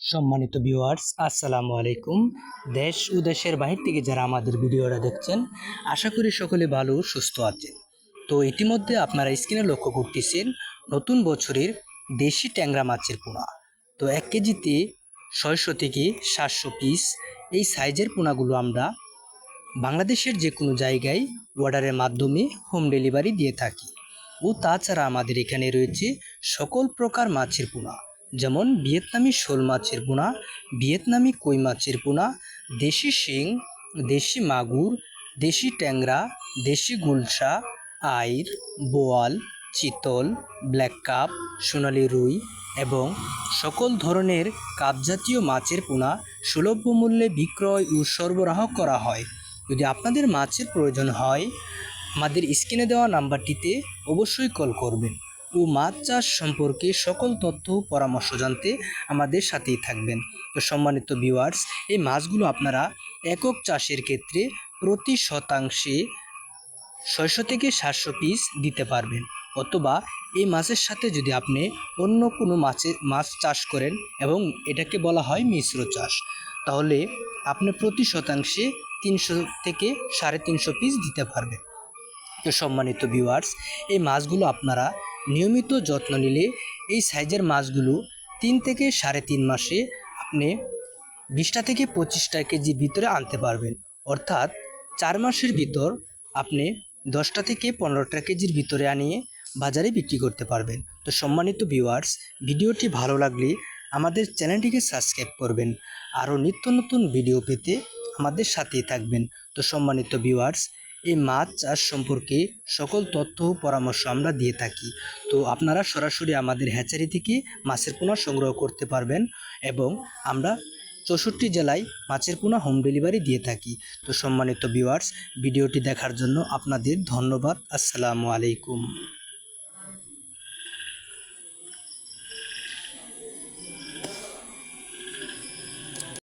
সম্মানিত ভিউয়ার্স আসসালামু আলাইকুম। দেশ ও দেশের বাহির থেকে যারা আমাদের ভিডিওটা দেখছেন, আশা করি সকলে ভালো সুস্থ আছেন। তো ইতিমধ্যে আপনারা স্ক্রিনে লক্ষ্য করতেছেন, নতুন বছরের দেশি ট্যাংরা মাছের পোনা। তো এক কেজিতে ছয়শো থেকে সাতশো পিস এই সাইজের পোনাগুলো আমরা বাংলাদেশের যে কোনো জায়গায় অর্ডারের মাধ্যমে হোম ডেলিভারি দিয়ে থাকি। ও তাছাড়া আমাদের এখানে রয়েছে সকল প্রকার মাছের পোনা। যেমন ভিয়েতনামি শোল মাছের পোনা, ভিয়েতনামি কই মাছের পোনা, দেশি শিং, দেশি মাগুর, দেশি ট্যাংরা, দেশি গুলশা, আইর, বোয়াল, চিতল, ব্ল্যাক কাপ, সোনালি রুই এবং সকল ধরনের কাপজাতীয় মাছের পোনা সুলভ মূল্যে বিক্রয় ও সরবরাহ করা হয়। যদি আপনাদের মাছের প্রয়োজন হয়, আমাদের স্ক্রিনে দেওয়া নাম্বারটিতে অবশ্যই কল করবেন। ও মাছ চাষ সম্পর্কে সকল তথ্য পরামর্শ জানতে আমাদের সাথেই থাকবেন। তো সম্মানিত ভিউয়ার্স এই মাছগুলো আপনারা একক চাষের ক্ষেত্রে প্রতি শতাংশে ছয়শো থেকে সাতশো পিস দিতে পারবেন। অথবা এই মাছের সাথে যদি আপনি অন্য কোনো মাছের মাছ চাষ করেন এবং এটাকে বলা হয় মিশ্র চাষ, তাহলে আপনি প্রতি শতাংশে তিনশো থেকে সাড়ে তিনশো পিস দিতে পারবেন। তো সম্মানিত ভিউয়ার্স এই মাছগুলো আপনারা নিয়মিত যত্ন নিলে এই সাইজের মাছগুলো তিন থেকে সাড়ে তিন মাসে আপনি বিশটা থেকে পঁচিশটা কেজির ভিতরে আনতে পারবেন। অর্থাৎ চার মাসের ভিতর আপনি দশটা থেকে পনেরোটা কেজির ভিতরে আনিয়ে বাজারে বিক্রি করতে পারবেন। তো সম্মানিত ভিউয়ার্স ভিডিওটি ভালো লাগলে আমাদের চ্যানেলটিকে সাবস্ক্রাইব করবেন। আরও নিত্য নতুন ভিডিও পেতে আমাদের সাথেই থাকবেন। তো সম্মানিত ভিউয়ার্স এই মাছ চাষ সম্পর্কে সকল তথ্য ও পরামর্শ আমরা দিয়ে থাকি। তো আপনারা সরাসরি আমাদের হ্যাচারি থেকে মাছের পোনা সংগ্রহ করতে পারবেন এবং আমরা চৌষট্টি জেলায় মাছের পোনা হোম ডেলিভারি দিয়ে থাকি। তো সম্মানিত ভিউয়ার্স, ভিডিওটি দেখার জন্য আপনাদের ধন্যবাদ। আসসালামু আলাইকুম।